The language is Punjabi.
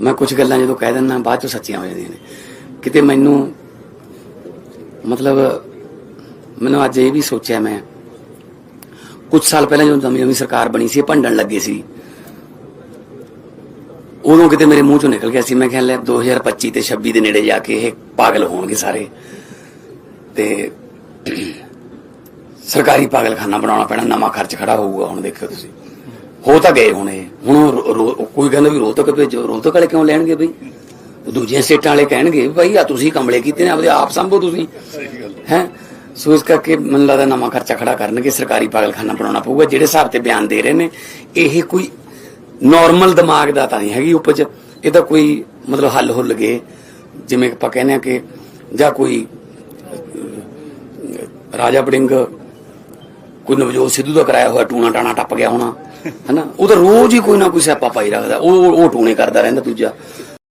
ਮੈਂ ਕੁਝ ਗੱਲਾਂ ਜਦੋਂ ਕਹਿ ਦਿੰਦਾ, ਬਾਅਦ ਚੋਂ ਸੱਚੀਆਂ ਹੋ ਜਾਂਦੀਆਂ ਨੇ। ਕਿਤੇ ਮੈਨੂੰ, ਮਤਲਬ, ਮੈਨੂੰ ਅੱਜ ਇਹ ਵੀ ਸੋਚਿਆ ਮੈਂ ਕੁਝ ਸਾਲ ਪਹਿਲਾਂ ਜਦੋਂ ਨਵੀਂ ਨਵੀਂ ਸਰਕਾਰ ਬਣੀ ਸੀ ਭੰਡਣ ਲੱਗੇ ਸੀ। ਉਦੋਂ ਕਿਤੇ ਮੇਰੇ ਮੂੰਹ ਚੋਂ ਨਿਕਲ ਗਿਆ ਸੀ, ਮੈਂ ਕਿਹਾ ਲੈ 2025 ਤੇ 26 ਦੇ ਨੇੜੇ ਜਾ ਕੇ ਇਹ ਪਾਗਲ ਹੋਣਗੇ ਸਾਰੇ। ਤੇ ਸਰਕਾਰੀ ਪਾਗਲਖਾਨਾ ਬਣਾਉਣਾ ਪੈਣਾ, ਨਵਾਂ ਖਰਚ ਖੜਾ ਹੋਊਗਾ ਹੁਣ ਦੇਖਿਓ ਤੁਸੀਂ। ਹੋ ਤਾਂ ਗਏ ਹੁਣ। ਇਹ ਹੁਣ ਰੋ- ਰੋ- ਕੋਈ ਕਹਿੰਦਾ ਵੀ ਰੋਹਤਕ ਭੇਜੋ ਰੋਹਤਕ ਵਾਲੇ ਕਿਉਂ ਲੈਣਗੇ ਬਈ? ਦੂਜੀਆਂ ਸਟੇਟਾਂ ਵਾਲੇ ਕਹਿਣਗੇ ਵੀ ਭਾਈ ਆ ਤੁਸੀਂ ਕਮਲੇ ਕੀਤੇ ਨੇ, ਆਪਦੇ ਆਪ ਸੰਭੋ ਤੁਸੀਂ। ਹੈ? ਸੋ ਇਸ ਕਰਕੇ ਮੈਨੂੰ ਲੱਗਦਾ ਨਵਾਂ ਖਰਚਾ ਖੜਾ ਕਰਨਗੇ, ਸਰਕਾਰੀ ਪਾਗਲਖਾਨਾ ਬਣਾਉਣਾ ਪਊਗਾ, ਜਿਹੜੇ ਹਿਸਾਬ ਤੇ ਬਿਆਨ ਦੇ ਰਹੇ ਨੇ, ਇਹ ਕੋਈ ਨਾਰਮਲ ਦਿਮਾਗ ਦਾ ਤਾਂ ਨਹੀਂ ਹੈਗੀ ਉਪਜ। ਇਹਦਾ ਕੋਈ ਮਤਲਬ ਹੱਲ ਹੁੱਲ ਗਏ। ਜਿਵੇਂ ਆਪਾਂ ਕਹਿੰਦੇ ਆ ਕਿ ਜਾਂ ਕੋਈ ਰਾਜਾ ਬੜਿੰਗ ਕੋਈ ਨਵਜੋਤ ਸਿੱਧੂ ਦਾ ਕਰਾਇਆ ਹੋਇਆ ਟੂਣਾ ਟਾਣਾ ਟੱਪ ਗਿਆ ਹੋਣਾ। ਹਨਾ? ਉਹ ਤਾਂ ਰੋਜ਼ ਹੀ ਕੋਈ ਨਾ ਕੋਈ ਸਿਆਪਾ ਪਾਈ ਰੱਖਦਾ। ਉਹ ਉਹ ਟੂਣੇ ਕਰਦਾ ਰਹਿੰਦਾ ਦੂਜਾ।